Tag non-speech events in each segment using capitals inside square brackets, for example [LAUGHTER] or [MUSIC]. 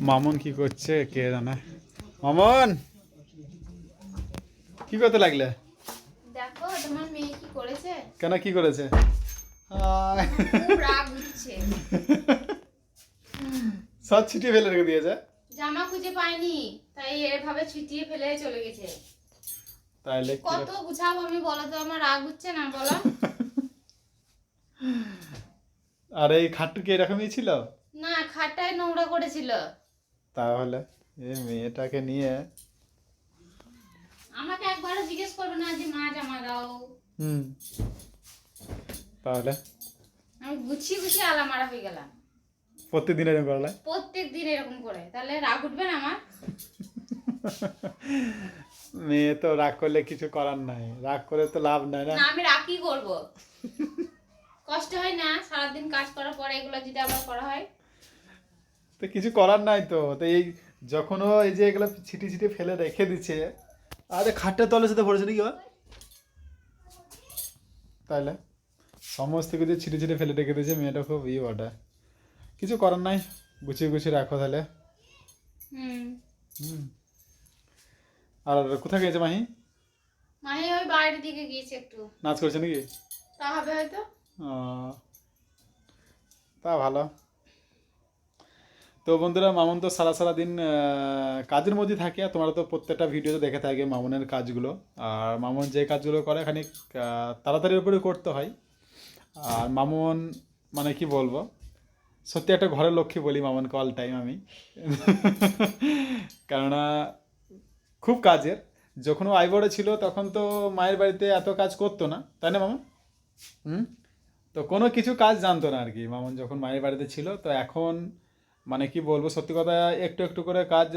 মামুন কি করছে? কে জানে? মামন! কি করতে লাগলে? দেখো তোমার মেয়ে কি করেছে? কেন কি করেছে? রাগ সব ছিটিয়ে ফেলে রেখে দিয়েছে? জামা খুঁজে পাইনি তাই এভাবে ছিটিয়ে ফেলে চলে গেছে। তাইলে কত গুছাবো আমি বলো তো আমার রাগ হচ্ছে না বলো। [LAUGHS] আর এই খাট্টু কি এরকমই ছিল? না খাটটাই নোংরা করেছিল। তাহলে এই মেয়েটাকে নিয়ে আমাকে একবারও জিজ্ঞেস করবে না যে মা জামা দাও। হুম। তাহলে? আমি গুছিয়ে গুছিয়ে আলা মারা হয়ে গেলাম। প্রত্যেকদিন এরকম করলে? প্রত্যেক দিন এরকম করে। তাহলে রাগ উঠবে না আমার মেয়ে তো রাগ করলে কিছু করার নাই। রাগ করে তো লাভ নাই না? না আমি রাগ কি করব। কষ্ট হয় না সারাদিন কাজ করার পরে এগুলো যদি আবার করা হয়। তো কিছু করার নাই তো। তো এই যখনও এই যে এগুলো ছিটি ছিটি ফেলে রেখে দিচ্ছে আরে খাটটা তলে সাথে পড়েছে নাকি? তাইলে? সমস্ত কিছু ছিটি ছিটি ফেলে রেখে দিয়েছে মেয়েটা খুব ইয়ে ওটা কিছু করার নাই গুছিয়ে গুছিয়ে রাখো তাহলে আর কোথায় গেছে মাহি? মানে ওই বাইরের দিকে গিয়েছে একটু। নাচ করছে নাকি? তা হবে হয়তো। তা ভালো। তো বন্ধুরা, মামুন তো সারা সারা দিন কাজের মধ্যে থাকে। আর তোমরা তো প্রত্যেকটা ভিডিওতে দেখে থাকে মামুনের কাজগুলো। আর মামুন যে কাজগুলো করে খানিক তাড়াতাড়ির উপরে করতে হয়। আর মামুন মানে কি বলব, সত্যি একটা ঘরের লক্ষ্মী বলি মামুনকে অল টাইম আমি। [LAUGHS] কেননা, খুব কাজের। যখন আইবড়ে ছিল, তখন তো মায়ের বাড়িতে এত কাজ করতো না। তাই না, মামুন? হুম? তো কোনো কিছু কাজ জানতো না আর কি মামুন যখন মায়ের বাড়িতে ছিল। তো এখন মানে কি বলব, সত্যি কথা, একটু একটু করে কাজ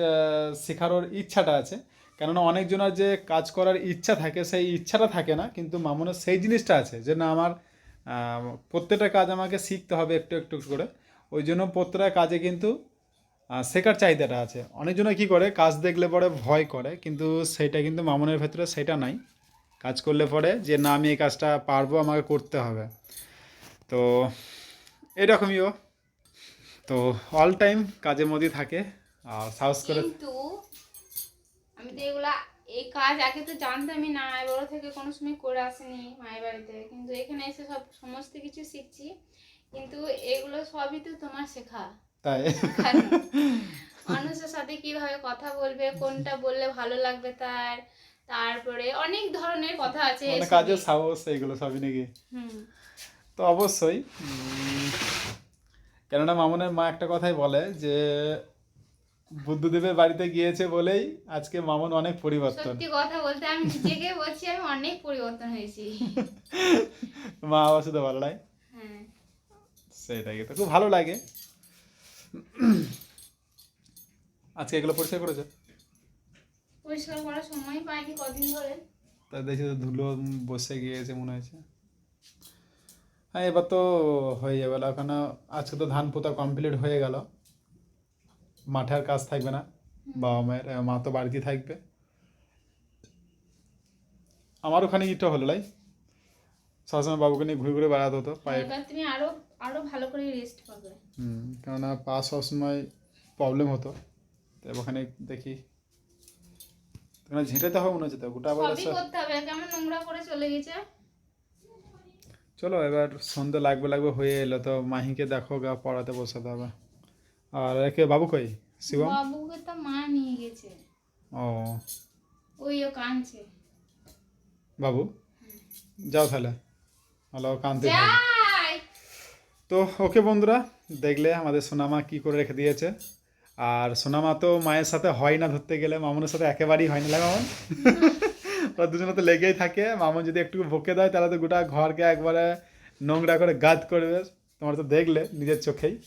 শেখার ইচ্ছাটা আছে। কেননা অনেকজনের যে কাজ করার ইচ্ছা থাকে, সেই ইচ্ছাটা থাকে না, কিন্তু মামুনের সেই জিনিসটা আছে যে, না, আমার প্রত্যেকটা কাজ আমাকে শিখতে হবে একটু একটু করে। ওই জন্য প্রত্যেকটা কাজে কিন্তু শেখার চাহিদাটা আছে। অনেকজনে কি করে, কাজ দেখলে পরে ভয় করে, কিন্তু সেইটা কিন্তু মামুনের ভেতরে সেটা নাই। কাজ করলে পরে যে, না, আমি এই কাজটা পারব, আমাকে করতে হবে। তো, এরকমই ও। তো অল টাইম কাজের মধ্যে থাকে আর সাহস করে কিন্তু আমি তো এগুলা এই কাজ আগে তো জানতামই না বড় থেকে কোনো সময় করে আসেনি মায়ের বাড়িতে। কিন্তু এখানে এসে সব সমস্ত কিছু শিখছি। কিন্তু এগুলো সবই তো তোমার শেখা। তাই? [LAUGHS] মানুষের সাথে কীভাবে কথা বলবে কোনটা বললে ভালো লাগবে তার তারপরে অনেক ধরনের কথা আছে মানে। কাজের সাহস এইগুলো সবই নাকি? হুম। তো অবশ্যই কেননা মামুনের মা একটা কথাই বলে যে বুদ্ধদেবের বাড়িতে গিয়েছে বলেই আজকে মামুন অনেক পরিবর্তন। সত্যি কথা বলতে আমি নিজেকে বলছি আমি অনেক পরিবর্তন হয়েছি। মা আবার শুধু ভালো লাগে হ্যাঁ। সেটাই তো খুব ভালো লাগে। আজকে এগুলো পরিষ্কার করেছে? পরিষ্কার করার সময় পাইনি কদিন ধরে। তা দেখছি তো ধুলো বসে গিয়েছে মনে হয়েছে। হ্যাঁ এবার তো হয়ে যাবে। ওখানে আজকে তো ধান পোতা কমপ্লিট হয়ে গেল। মাঠে আর কাজ থাকবে না। বাবা মায়ের মা তো বাড়িতে থাকবে। আমার ওখানে ইটা হলো লাই। সবসময় বাবুকে নিয়ে ঘুরে ঘুরে বেড়াতে হতো পায়ে। তুমি আরও আরও ভালো করে রেস্ট পাবে। হুম কেননা পা সবসময় প্রবলেম হতো। তো ওখানে দেখি। ওখানে ঝেঁটাতে হবে মনে হচ্ছে তো গোটা সবই করতে হবে কেমন নোংরা করে চলে গেছে। চলো এবার সন্ধ্যে লাগবে লাগবে হয়ে এলো। তো মাহিকে দেখো গা পড়াতে বসাতে হবে। আর একে বাবু কই? শিবম? বাবুকে তো মা নিয়ে গেছে। ও। ওই ও কাঁদছে। বাবু? যাও তাহলে। হলো কান্তি যাই! তো ওকে বন্ধুরা দেখলে আমাদের সোনামা কি করে রেখে দিয়েছে। আর সোনামা তো মায়ের সাথে হয় না ধরতে গেলে মামুনের সাথে একেবারেই হয় না। লাগে মামুন? ওরা দুজনে তো লেগেই থাকে। মামুন যদি একটু বকে দেয় তাহলে তো গোটা ঘরকে একবারে নোংরা করে গাদ করবে। তোমার তো দেখলে নিজের চোখেই।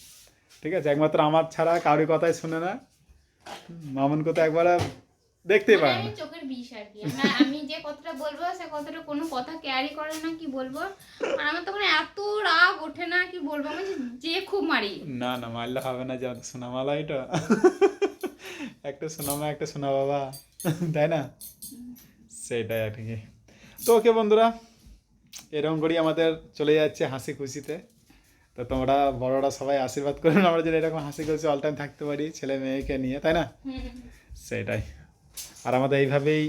ঠিক আছে? একমাত্র আমার ছাড়া কারোর কথাই শুনে না। মামুনকে তো একবারে দেখতেই মানে পারে না। চোখের বিষ আর কি। আমি যে কথাটা বলব সে কথাটা কোনো কথা ক্যারি করে না কি বলব। আর আমার তখন এত রাগ ওঠে না কি বলব। আমি যে- খুব মারি। না না মারলে হবে না যে সোনামালা এটা। একটা সোনামা একটা সোনা বাবা তাই না? সেটাই আর কি। তো ওকে বন্ধুরা এরকম করেই আমাদের চলে যাচ্ছে হাসি খুশিতে তো তোমরা বড়রা সবাই আশীর্বাদ করুন আমরা যেন এরকম হাসি খুশি অল টাইম থাকতে পারি ছেলে মেয়েকে নিয়ে তাই না? সেটাই আর আমাদের এইভাবেই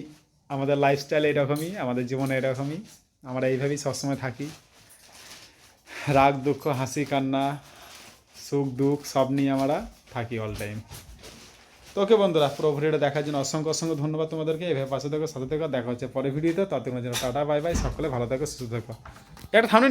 আমাদের লাইফস্টাইল এরকমই আমাদের জীবন এরকমই আমরা এইভাবেই সবসময় থাকি। রাগ দুঃখ হাসি কান্না সুখ দুঃখ সব নিয়ে আমরা থাকি অল টাইম তো ওকে বন্ধুরা, পুরো ভিডিওটা দেখার জন্য অসংখ্য অসংখ্য ধন্যবাদ তোমাদেরকে। এভাবে পাশে থেকো, সাথে থেকো, দেখা হচ্ছে পরে ভিডিওতে তাদের জন্য টাটা বাই বাই সকলে ভালো থাকো, সুস্থ থাকো। এটা থামনে